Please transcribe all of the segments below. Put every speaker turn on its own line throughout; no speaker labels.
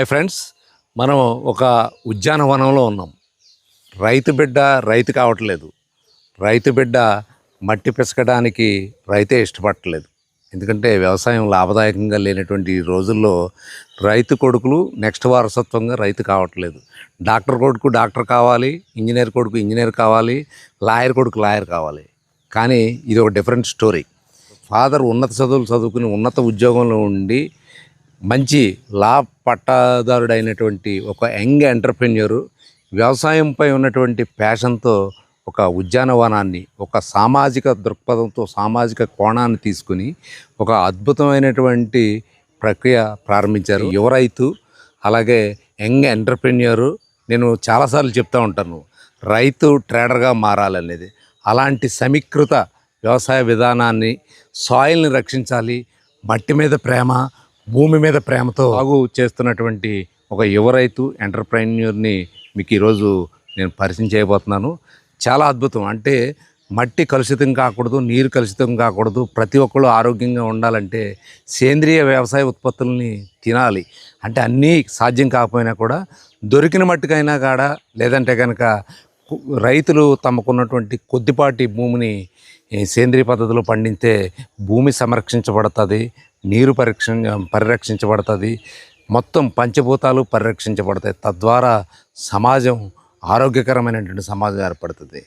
Hi friends మనం ఒక ఉద్యానవనంలో ఉన్నాం. రైతు బిడ్డ రైతు కావట్లేదు. రైతు బిడ్డ మట్టి పిసకడానికి రైతే ఇష్టపడట్లేదు. ఎందుకంటే వ్యవసాయం లాభదాయకంగా లేనటువంటి రోజుల్లో రైతు కొడుకులు నెక్స్ట్ వారసత్వంగా రైతు కావట్లేదు. డాక్టర్ కొడుకు డాక్టర్ కావాలి ఇంజనీర్ కొడుకు ఇంజనీర్ కావాలి లాయర్ కొడుకు లాయర్ కావాలి. కానీ ఇది ఒక డిఫరెంట్ స్టోరీ. ఫాదర్ ఉన్నత చదువులు చదువుకుని ఉన్నత ఉద్యోగంలో ఉండి మంచి లా పట్టాదారుడైనటువంటి ఒక యంగ్ ఎంటర్ప్రెన్యూర్ వ్యవసాయంపై ఉన్నటువంటి ప్యాషన్తో ఒక ఉద్యానవనాన్ని ఒక సామాజిక దృక్పథంతో సామాజిక కోణాన్ని తీసుకుని ఒక అద్భుతమైనటువంటి ప్రక్రియ ప్రారంభించారు. యువ రైతు అలాగే యంగ్ ఎంటర్ప్రెన్యూర్ నేను చాలాసార్లు చెప్తూ ఉంటాను రైతు ట్రేడర్గా మారాలనేది. అలాంటి సమీకృత వ్యవసాయ విధానాన్ని సాయిల్ని రక్షించాలి మట్టి మీద ప్రేమ భూమి మీద ప్రేమతో సాగు చేస్తున్నటువంటి ఒక యువ రైతు ఎంటర్ప్రైన్యూర్ని మీకు ఈరోజు నేను పరిచయం చేయబోతున్నాను. చాలా అద్భుతం. అంటే మట్టి కలుషితం కాకూడదు నీరు కలుషితం కాకూడదు. ప్రతి ఒక్కళ్ళు ఆరోగ్యంగా ఉండాలంటే సేంద్రియ వ్యవసాయ ఉత్పత్తుల్ని తినాలి. అంటే అన్నీ సాధ్యం కాకపోయినా కూడా దొరికిన మట్టికైనా కాడ లేదంటే కనుక రైతులు తమకున్నటువంటి కొద్దిపాటి భూమిని సేంద్రియ పద్ధతిలో పండితే భూమి సంరక్షించబడుతుంది నీరు పరిరక్ష పరిరక్షించబడుతుంది. మొత్తం పంచభూతాలు పరిరక్షించబడతాయి. తద్వారా సమాజం ఆరోగ్యకరమైనటువంటి సమాజం ఏర్పడుతుంది.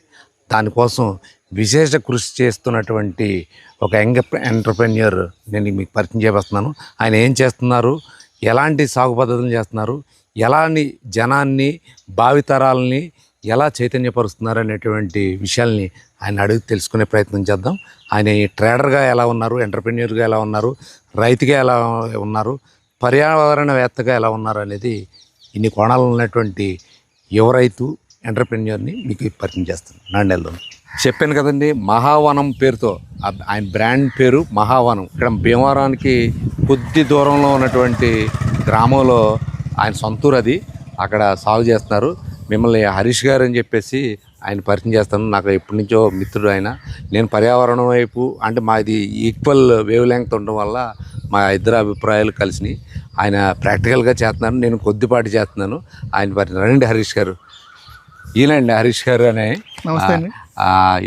దానికోసం విశేష కృషి చేస్తున్నటువంటి ఒక యంగ్ ఎంటర్ప్రెన్యూర్ నేను మీకు పరిచయం చేయబోతున్నాను ఆయన ఏం చేస్తున్నారు? ఎలాంటి సాగు పద్ధతులు చేస్తున్నారు? ఎలాంటి జనాన్ని భావితరాలని ఎలా చైతన్యపరుస్తున్నారు అనేటువంటి విషయాల్ని ఆయన అడిగి తెలుసుకునే ప్రయత్నం చేద్దాం. ఆయన ఈ ట్రేడర్గా ఎలా ఉన్నారు? ఎంటర్ప్రెన్యూర్గా ఎలా ఉన్నారు? రైతుగా ఎలా ఉన్నారు? పర్యావరణవేత్తగా ఎలా ఉన్నారు అనేది ఇన్ని కోణాలు ఉన్నటువంటి యువ రైతు ఎంటర్ప్రెన్యూర్ని మీకు పరిచయం చేస్తాను. నాండెల్లో చెప్పాను కదండి మహావనం పేరుతో ఆయన బ్రాండ్ పేరు మహావనం. ఇక్కడ భీమవరానికి కొద్ది దూరంలో ఉన్నటువంటి గ్రామంలో ఆయన సొంతూరు అది. అక్కడ సాగు చేస్తున్నారు. మిమ్మల్ని హరీష్ గారు అని చెప్పేసి ఆయన పరిచయం చేస్తాను. నాకు ఎప్పటి నుంచో మిత్రుడు ఆయన. నేను పర్యావరణం వైపు అంటే మాది ఈక్వల్ వేవ్ లెంగ్త్ ఉండడం వల్ల మా ఇద్దరు అభిప్రాయాలు కలిసినాయి. ఆయన ప్రాక్టికల్గా చేస్తున్నాను. నేను కొద్దిపాటి చేస్తున్నాను. ఆయన మరి రండి హరీష్ గారు. ఈయనండి హరీష్ గారు అనే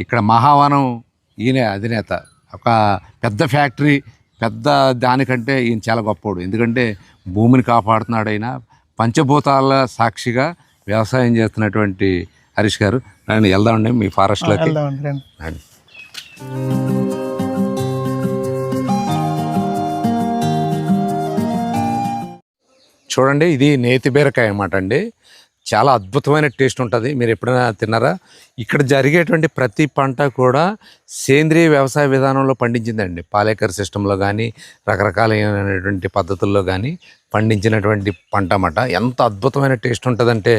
ఇక్కడ మహావనం ఈయన అధినేత. ఒక పెద్ద ఫ్యాక్టరీ పెద్ద దానికంటే ఈయన చాలా గొప్పవాడు. ఎందుకంటే భూమిని కాపాడుతున్నాడు ఆయన. పంచభూతాల సాక్షిగా వ్యవసాయం చేస్తున్నటువంటి హరీష్ గారు. రండి వెళ్దామండి మీ ఫారెస్ట్లోకి
రండి.
చూడండి ఇది నేతి బీరకాయ అన్నమాట అండి. చాలా అద్భుతమైన టేస్ట్ ఉంటుంది. మీరు ఎప్పుడైనా తిన్నారా? ఇక్కడ జరిగేటువంటి ప్రతి పంట కూడా సేంద్రియ వ్యవసాయ విధానంలో పండించిందండి. పాలేకర్ సిస్టంలో కానీ రకరకాలైనటువంటి పద్ధతుల్లో కానీ పండించినటువంటి పంట అన్నమాట ఎంత అద్భుతమైన టేస్ట్ ఉంటుందంటే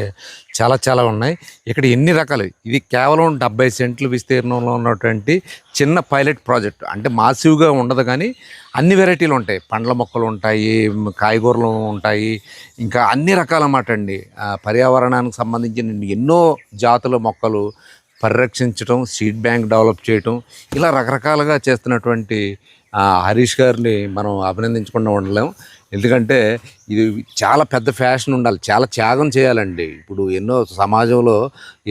చాలా చాలా ఉన్నాయి. ఇక్కడ ఎన్ని రకాలు? ఇది కేవలం డెబ్బై సెంట్లు విస్తీర్ణంలో ఉన్నటువంటి చిన్న పైలట్ ప్రాజెక్ట్. అంటే మాసివ్గా ఉండదు కానీ అన్ని వెరైటీలు ఉంటాయి. పండ్ల మొక్కలు ఉంటాయి కాయగూరలు ఉంటాయి. ఇంకా అన్ని రకాల మాట అండి పర్యావరణానికి సంబంధించిన ఎన్నో జాతుల మొక్కలు పరిరక్షించడం సీడ్ బ్యాంక్ డెవలప్ చేయటం ఇలా రకరకాలుగా చేస్తున్నటువంటి హరీష్ గారిని మనం అభినందించకుండా ఉండలేం. ఎందుకంటే ఇది చాలా పెద్ద ఫ్యాషన్ ఉండాలి చాలా త్యాగం చేయాలండి. ఇప్పుడు ఎన్నో సమాజంలో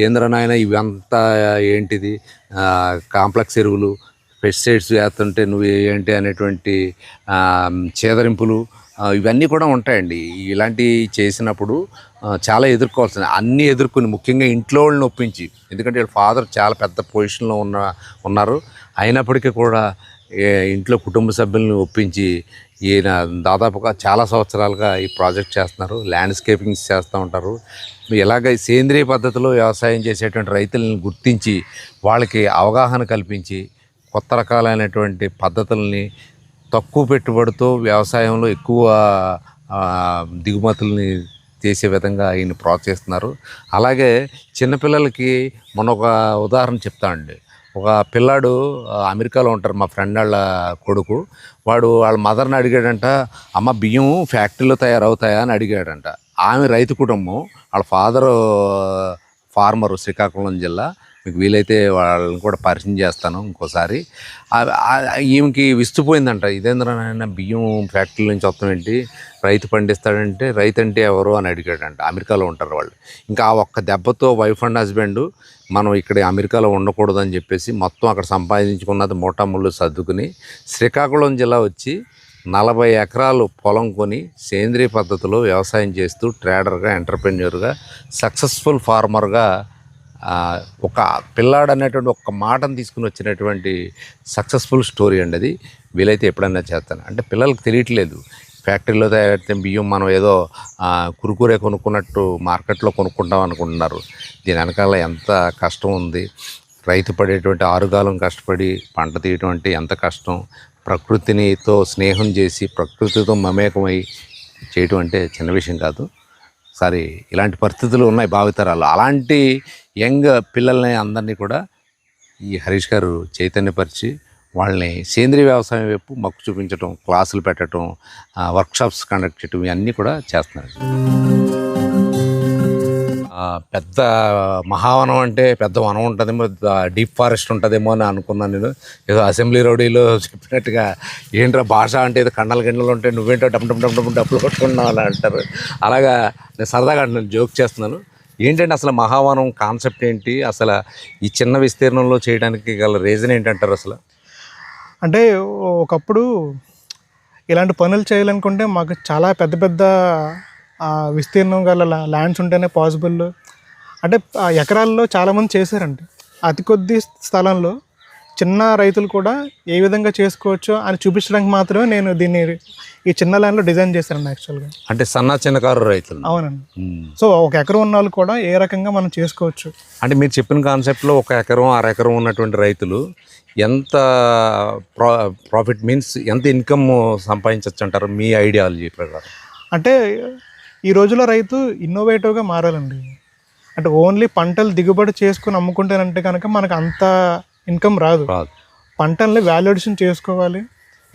ఏంద్రనాయన ఇవంతా ఏంటిది? కాంప్లెక్స్ ఎరువులు పెస్టిసైడ్స్ వేస్తుంటే నువ్వు ఏంటి అనేటువంటి చేదరింపులు ఇవన్నీ కూడా ఉంటాయండి. ఇలాంటివి చేసినప్పుడు చాలా ఎదుర్కోవాల్సింది అన్నీ ఎదుర్కొని ముఖ్యంగా ఇంట్లో వాళ్ళని ఒప్పించి ఎందుకంటే వీళ్ళ ఫాదర్ చాలా పెద్ద పొజిషన్లో ఉన్న ఉన్నారు. అయినప్పటికీ కూడా ఇంట్లో కుటుంబ సభ్యులను ఒప్పించి ఈయన దాదాపుగా చాలా సంవత్సరాలుగా ఈ ప్రాజెక్ట్ చేస్తున్నారు. ల్యాండ్స్కేపింగ్స్ చేస్తూ ఉంటారు. ఇలాగ సేంద్రియ పద్ధతిలో వ్యవసాయం చేసేటువంటి రైతులను గుర్తించి వాళ్ళకి అవగాహన కల్పించి కొత్త రకాలైనటువంటి పద్ధతుల్ని తక్కువ పెట్టుబడితో వ్యవసాయంలో ఎక్కువ దిగుమతుల్ని చేసే విధంగా ఆయన ప్రోత్సహిస్తున్నారు. అలాగే చిన్నపిల్లలకి మొన్న ఒక ఉదాహరణ చెప్తానండి ఒక పిల్లాడు అమెరికాలో ఉంటారు మా ఫ్రెండ్ వాళ్ళ కొడుకు. వాడు వాళ్ళ మదర్ని అడిగాడంట అమ్మ బియ్యం ఫ్యాక్టరీలో తయారవుతాయా? అని అడిగాడంట. ఆమె రైతు కుటుంబం వాళ్ళ ఫాదరు ఫార్మరు శ్రీకాకుళం జిల్లా. మీకు వీలైతే వాళ్ళని కూడా పరిచయం చేస్తాను ఇంకోసారి. ఈమెకి విస్తుపోయిందంట ఇదేంద్ర బియ్యం ఫ్యాక్టరీ నుంచి వస్తాం ఏంటి? రైతు పండిస్తాడంటే రైతు అంటే ఎవరు? అని అడిగాడంట. అమెరికాలో ఉంటారు వాళ్ళు. ఇంకా ఆ ఒక్క దెబ్బతో వైఫ్ అండ్ హస్బెండ్ మనం ఇక్కడ అమెరికాలో ఉండకూడదు అని చెప్పేసి మొత్తం అక్కడ సంపాదించుకున్నది మూటా ముళ్ళు సర్దుకుని శ్రీకాకుళం జిల్లా వచ్చి నలభై ఎకరాలు పొలం కొని సేంద్రియ పద్ధతిలో వ్యవసాయం చేస్తూ ట్రేడర్గా ఎంటర్ప్రెన్యూర్గా సక్సెస్ఫుల్ ఫార్మర్గా ఒక పిల్లాడు అనేటువంటి ఒక మాటను తీసుకుని వచ్చినటువంటి సక్సెస్ఫుల్ స్టోరీ అండి అది. వీలైతే ఎప్పుడైనా చేస్తాను. అంటే పిల్లలకు తెలియట్లేదు. ఫ్యాక్టరీలో తయారైతే బియ్యం మనం ఏదో కురుకురే కొనుక్కున్నట్టు మార్కెట్లో కొనుక్కుంటాం అనుకుంటున్నారు. దీని వెనకాల ఎంత కష్టం ఉంది. రైతు పడేటువంటి ఆరుగాలం కష్టపడి పంట తీయటం అంటే ఎంత కష్టం. ప్రకృతినితో స్నేహం చేసి ప్రకృతితో మమేకమై చేయటం అంటే చిన్న విషయం కాదు. సరే ఇలాంటి పరిస్థితులు ఉన్నాయి భావితరాలు అలాంటి యంగ్ పిల్లల్ని అందరినీ కూడా ఈ హరీష్ గారు చైతన్యపరిచి వాళ్ళని సేంద్రీయ వ్యవసాయం వైపు మక్కు చూపించడం క్లాసులు పెట్టడం వర్క్షాప్స్ కండక్ట్ చేయడం ఇవన్నీ కూడా చేస్తున్నారు పెద్ద మహావనం అంటే పెద్ద వనం ఉంటుందేమో డీప్ ఫారెస్ట్ ఉంటుందేమో అని అనుకున్నాను నేను ఏదో అసెంబ్లీ రౌడీలో చెప్పినట్టుగా ఏంట్రా భాష అంటే ఏదో కండల గిండలు ఉంటే నువ్వేంటో డమ్ డమ్ డమ్ డమ్ డబ్బులు కొట్టుకున్నావు అని అంటారు అలాగా నేను సరదాగా నేను జోక్ చేస్తున్నాను ఏంటంటే అసలు మహావనం కాన్సెప్ట్ ఏంటి? అసలు ఈ చిన్న విస్తీర్ణంలో చేయడానికి గల రీజన్ ఏంటంటారు అసలు?
అంటే ఒకప్పుడు ఇలాంటి పనులు చేయాలనుకుంటే మాకు చాలా పెద్ద పెద్ద విస్తీర్ణం గల ల్యాండ్స్ ఉంటేనే పాసిబుల్. అంటే ఆ ఎకరాల్లో చాలామంది చేశారండి. అతి కొద్ది స్థలంలో చిన్న రైతులు కూడా ఏ విధంగా చేసుకోవచ్చో అని చూపించడానికి మాత్రమే నేను దీన్ని ఈ చిన్న ల్యాండ్లో డిజైన్ చేశానండి యాక్చువల్గా
అంటే సన్న చిన్నకారు రైతులు.
అవునండి. సో ఒక ఎకరం ఉన్న వాళ్ళు కూడా ఏ రకంగా మనం చేసుకోవచ్చు?
అంటే మీరు చెప్పిన కాన్సెప్ట్లో ఒక ఎకరం అర ఎకరం ఉన్నటువంటి రైతులు ఎంత ప్రా ప్రాఫిట్ మీన్స్ ఎంత ఇన్కమ్ సంపాదించవచ్చు అంటారు మీ ఐడియాలజీ ప్రకారం.
అంటే ఈ రోజుల్లో రైతు ఇన్నోవేటివ్గా మారాలండి. అంటే ఓన్లీ పంటలు దిగుబడి చేసుకుని అమ్ముకుంటానంటే కనుక మనకు అంత ఇన్కమ్ రాదు.
రాదు.
పంటల్ని వాల్యుయేషన్ చేసుకోవాలి.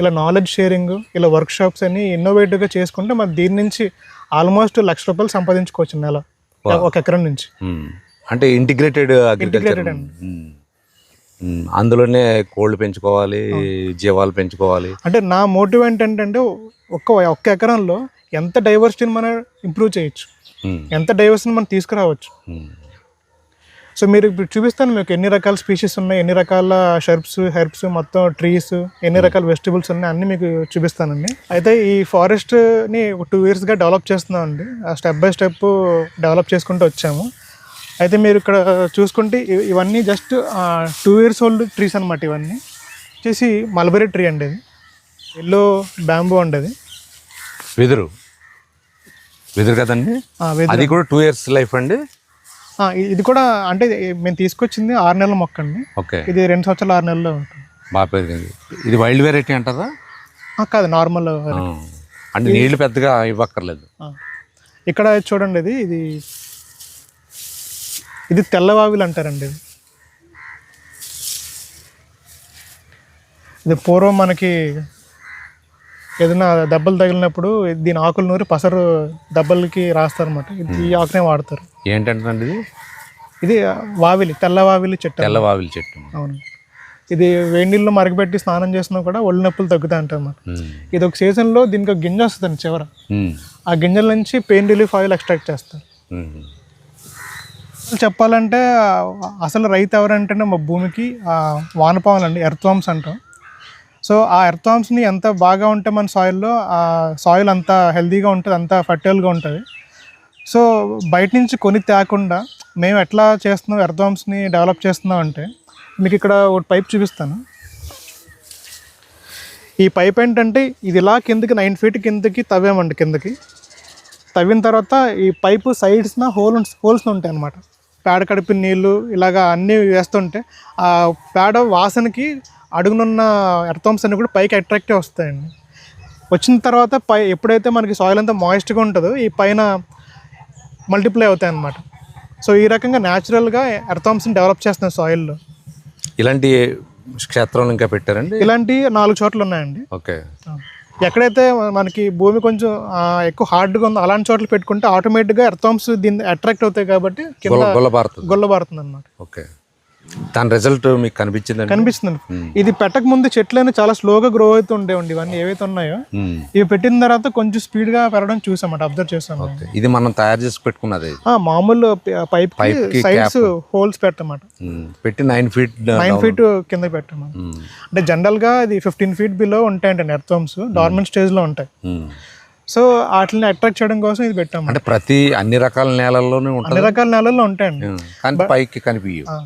ఇలా నాలెడ్జ్ షేరింగ్ ఇలా వర్క్షాప్స్ అన్ని ఇన్నోవేటివ్గా చేసుకుంటే మరి దీని నుంచి ఆల్మోస్ట్ లక్ష రూపాయలు సంపాదించుకోవచ్చు నెల. ఒక ఎకరం నుంచి.
అంటే ఇంటిగ్రేటెడ్
అండి.
అందులోనే కోళ్ళు పెంచుకోవాలి జీవాలు పెంచుకోవాలి.
అంటే నా మోటివ్ ఏంటంటే ఒక్క ఒక్క ఎకరంలో ఎంత డైవర్సిటీని మనం ఇంప్రూవ్ చేయొచ్చు. ఎంత డైవర్సిటీని మనం తీసుకురావచ్చు. సో మీరు ఇప్పుడు చూపిస్తాను మీకు ఎన్ని రకాల స్పీషీస్ ఉన్నాయి ఎన్ని రకాల షర్ప్స్ హెర్బ్స్ మొత్తం ట్రీస్ ఎన్ని రకాల వెజిటబుల్స్ ఉన్నాయి అన్ని మీకు చూపిస్తానండి. అయితే ఈ ఫారెస్ట్ని టూ ఇయర్స్గా డెవలప్ చేస్తున్నామండి. స్టెప్ బై స్టెప్ డెవలప్ చేసుకుంటూ వచ్చాము. అయితే మీరు ఇక్కడ చూసుకుంటే ఇవన్నీ just two years old trees అనమాట ఇవన్నీ. వచ్చేసి మల్బరీ ట్రీ అండి ఇది. ఎల్లో బ్యాంబూ అండి అది
వెదురు. వెదురు కదండి. అది కూడా టూ ఇయర్స్ లైఫ్ అండి?
ఇది కూడా అంటే మేము తీసుకొచ్చింది ఆరు నెలల మొక్క అండి.
ఓకే.
ఇది రెండు సంవత్సరాలు ఆరు నెలల్లో ఉంటుంది.
బాగా పెరిగింది. ఇది వైల్డ్ వెరైటీ అంటారా?
కాదు నార్మల్.
అంటే నీళ్ళు పెద్దగా ఇవ్వక్కర్లేదు.
ఇక్కడ చూడండి ఇది ఇది ఇది తెల్లవావిలు అంటారండి ఇది. ఇది పూర్వం మనకి ఏదైనా దెబ్బలు తగిలినప్పుడు దీని ఆకులు నూరి పసరు దెబ్బలకి రాస్తారనమాట ఇది ఈ ఆకునే వాడతారు.
ఏంటంటే ఇది?
ఇది వావిలి తెల్లవావిలి చెట్టు
తెల్లవావిలి చెట్టు.
అవును. ఇది వేడి నీళ్ళు మరగబెట్టి స్నానం చేసినా కూడా ఒళ్ళు నొప్పులు తగ్గుతాయి అంటారన్నమాట
ఉమ్.
ఇది ఒక సీజన్లో దీనికి ఒక గింజ వస్తుందండి చివర. ఆ గింజల నుంచి పెయిన్ రిలీఫ్ ఆయిల్ ఎక్స్ట్రాక్ట్ చేస్తారు. చెప్పాలంటే అసలు రైతు ఎవరంటేనే మా భూమికి వానపాములు అండి ఎర్త్వామ్స్ అంటాం. సో ఆ ఎర్త్వామ్స్ని ఎంత బాగా ఉంటే మన సాయిల్లో ఆ సాయిల్ అంత హెల్దీగా ఉంటుంది అంత ఫర్టైల్గా ఉంటుంది. సో బయట నుంచి కొని తేకుండా మేము ఎట్లా చేస్తున్నాం ఎర్త్వామ్స్ని డెవలప్ చేస్తున్నాం అంటే మీకు ఇక్కడ ఒక పైప్ చూపిస్తాను. ఈ పైప్ ఏంటంటే ఇది ఇలా కిందకి నైన్ ఫీట్ కిందకి తవ్వామండి కిందకి. తవ్విన తర్వాత ఈ పైపు సైడ్స్న హోల్ హోల్స్ ఉంటాయి అన్నమాట పేడ కడిపిన నీళ్ళు ఇలాగా అన్నీ వేస్తుంటే ఆ పేడ వాసనకి అడుగునున్న ఎర్తమ్స్ అన్ని కూడా పైకి అట్రాక్టివ్ వస్తాయండి. వచ్చిన తర్వాత పై ఎప్పుడైతే మనకి సాయిల్ అంతా మాయిస్ట్గా ఉంటుందో ఈ పైన మల్టిప్లై అవుతాయి అన్నమాట సో ఈ రకంగా న్యాచురల్గా ఎర్తమ్స్ని డెవలప్ చేస్తున్నాయి సాయిల్లో
ఇలాంటి క్షేత్రాలు ఇంకా పెట్టారండి?
ఇలాంటి నాలుగు చోట్ల ఉన్నాయండి.
ఓకే.
ఎక్కడైతే మనకి భూమి కొంచెం ఎక్కువ హార్డ్గా ఉందో అలాంటి చోట్ల పెట్టుకుంటే ఆటోమేటిక్గా ఎర్తమ్స్ దీన్ని అట్రాక్ట్ అవుతాయి కాబట్టి
గొల్ల గొల్ల భారత్
గొల్లబారుతుంది అనమాట
ఓకే. దాని రిజల్ట్ మీకు కనిపించిందండి?
కనిపిస్తుంది ఇది పెట్టక ముందు చెట్లన్నీ చాలా స్లోగా గ్రో అవుతూ ఉండేవండి ఇవన్నీ ఏవైతే ఉన్నాయో. ఇవి పెట్టిన తర్వాత కొంచెం స్పీడ్గా పెరగడం చూసామట అబ్జర్వ్ చేసాము
ఇది మనం తయారు చేసి పెట్టుకున్నది
మామూలు పైప్ సైడ్స్ హోల్స్ పెట్టమాట.
పెట్టి నైన్ ఫీట్
నైన్ ఫీట్ కింద పెట్టమాట అంటే జనరల్గా ఇది ఫిఫ్టీన్ ఫీట్ బిలో ఉంటాయండి ఎర్త్ వర్మ్స్ డార్మెంట్ స్టేజ్లో ఉంటాయి. సో వాటిని అట్రాక్ట్ చేయడం కోసం ఇది పెట్టాము.
అంటే ప్రతి అన్ని రకాల నేలల్లోనే ఉంటుంది.
అన్ని రకాల నెలల్లో ఉంటాయండి.
కానీ పైకి కనిపించవు.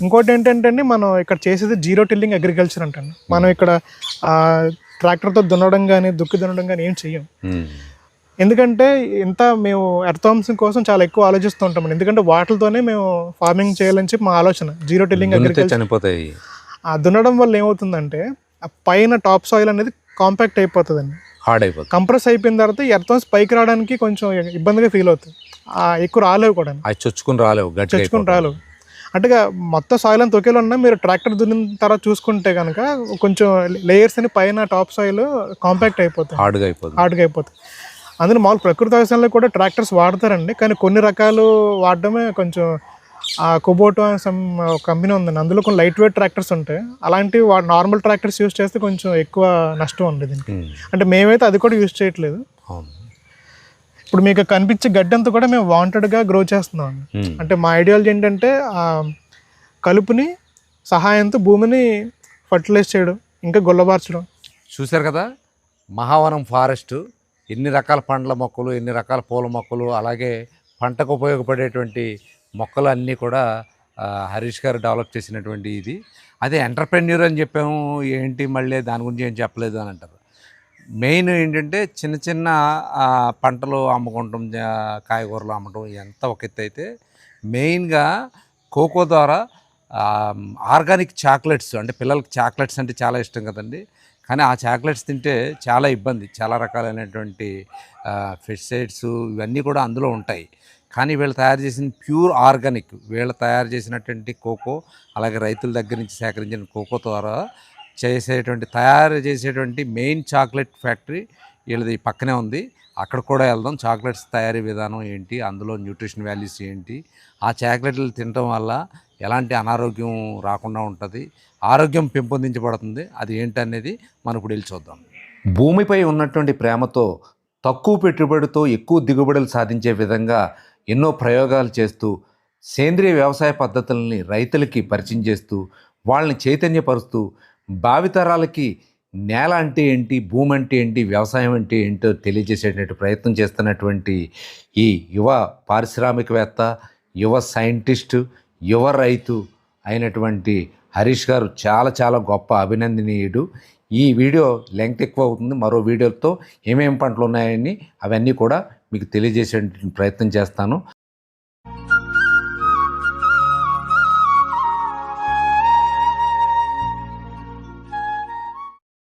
ఇంకోటి ఏంటంటే అండి మనం ఇక్కడ చేసేది జీరో టిల్లింగ్ అగ్రికల్చర్ అంటండి. మనం ఇక్కడ ట్రాక్టర్తో దున్నడం కానీ దుక్కి దున్నడం కానీ ఏం చెయ్యం.
మ్మ్.
ఎందుకంటే ఇంత మేము ఎర్త్ కోసం చాలా ఎక్కువ ఆలోచిస్తూ ఉంటాం ఎందుకంటే వాటితోనే మేము ఫార్మింగ్ చేయాలని చెప్పి మా ఆలోచన. Zero tilling agriculture.
చనిపోతాయి.
ఆ దున్నడం వల్ల ఏమవుతుందంటే ఆ పైన టాప్ సాయిల్ అనేది కాంపాక్ట్ అయిపోతుందండి.
హార్డ్ అయిపోతుంది
కంప్రెస్ అయిపోయిన తర్వాత ఎర్త్ పైకి రావడానికి కొంచెం ఇబ్బందిగా ఫీల్ అవుతుంది ఆ, ఎక్కువ రాలేవు కూడా
చొచ్చుకుని రాలేవు గట్టిగా
తెచ్చుకుని రాలు అంటే మొత్తం సాయిల్ అంతా ఒకేలా ఉన్నా మీరు ట్రాక్టర్ దున్నిన తర్వాత చూసుకుంటే కనుక కొంచెం లేయర్స్ అని పైన టాప్ సాయిల్ కాంపాక్ట్ అయిపోతాయి.
హార్డ్గా అయిపోతుంది.
హార్డ్గా అయిపోతాయి. అందులో మామూలు ప్రకృతి వ్యవసాయంలో కూడా ట్రాక్టర్స్ వాడతారండి. కానీ కొన్ని రకాలు వాడడమే కొంచెం ఆ కుబోటో సమ్ కంపెనీ ఉందండి. అందులో కొన్ని లైట్ వెయిట్ ట్రాక్టర్స్ ఉంటాయి. అలాంటివి నార్మల్ ట్రాక్టర్స్ యూస్ చేస్తే కొంచెం ఎక్కువ నష్టం ఉంది దీనికి. అంటే మేమైతే అది కూడా యూస్ చేయట్లేదు. ఇప్పుడు మీకు కనిపించే గడ్డి అంతా కూడా మేము వాంటెడ్గా గ్రో చేస్తున్నాం
మ్మ్.
అంటే మా ఐడియాలజీ ఏంటంటే కలుపుని సహాయంతో భూమిని ఫర్టిలైజ్ చేయడం ఇంకా గుల్లబార్చడం.
చూశారు కదా? మహావనం ఫారెస్ట్ ఎన్ని రకాల పండ్ల మొక్కలు ఎన్ని రకాల పూల మొక్కలు అలాగే పంటకు ఉపయోగపడేటువంటి మొక్కలు అన్నీ కూడా హరీష్ గారు డెవలప్ చేసినటువంటి ఇది. అదే ఎంటర్ప్రెన్యూర్ అని చెప్పాము ఏంటి మళ్ళీ దాని గురించి ఏం చెప్పలేదు అని అంటారు? మెయిన్ ఏంటంటే చిన్న చిన్న పంటలు అమ్ముకుంటాం కాయగూరలు అమ్మటం ఎంత ఒక ఎత్తు అయితే మెయిన్గా కోకో ద్వారా ఆర్గానిక్ చాక్లెట్స్ అంటే పిల్లలకి చాక్లెట్స్ అంటే చాలా ఇష్టం కదండి. కానీ ఆ చాక్లెట్స్ తింటే చాలా ఇబ్బంది. చాలా రకాలైనటువంటి ఫెస్టిసైడ్స్ ఇవన్నీ కూడా అందులో ఉంటాయి. కానీ వీళ్ళు తయారు చేసిన ప్యూర్ ఆర్గానిక్. వీళ్ళు తయారు చేసినటువంటి కోకో అలాగే రైతుల దగ్గర నుంచి సేకరించిన కోకో ద్వారా చేసేటువంటి తయారు చేసేటువంటి మెయిన్ చాక్లెట్ ఫ్యాక్టరీ వీళ్ళది పక్కనే ఉంది. అక్కడ కూడా వెళ్దాం. చాక్లెట్స్ తయారీ విధానం ఏంటి? అందులో న్యూట్రిషన్ వాల్యూస్ ఏంటి? ఆ చాక్లెట్లు తినటం వల్ల ఎలాంటి అనారోగ్యం రాకుండా ఉంటుంది? ఆరోగ్యం పెంపొందించబడుతుంది. అది ఏంటనేది మనం ఇప్పుడు వెళ్ళి చూద్దాం. భూమిపై ఉన్నటువంటి ప్రేమతో తక్కువ పెట్టుబడితో ఎక్కువ దిగుబడులు సాధించే విధంగా ఎన్నో ప్రయోగాలు చేస్తూ సేంద్రియ వ్యవసాయ పద్ధతుల్ని రైతులకి పరిచయం చేస్తూ వాళ్ళని చైతన్యపరుస్తూ భావితరాలకి నేల అంటే ఏంటి భూమి అంటే ఏంటి వ్యవసాయం అంటే ఏంటో తెలియజేసేటువంటి ప్రయత్నం చేస్తున్నటువంటి ఈ యువ పారిశ్రామికవేత్త యువ సైంటిస్టు యువ రైతు అయినటువంటి హరీష్ గారు చాలా చాలా గొప్ప అభినందనీయుడు. ఈ వీడియో లెంగ్త్ ఎక్కువ అవుతుంది. మరో వీడియోతో ఏమేమి పంటలు ఉన్నాయని అవన్నీ కూడా మీకు తెలియజేసే ప్రయత్నం చేస్తాను.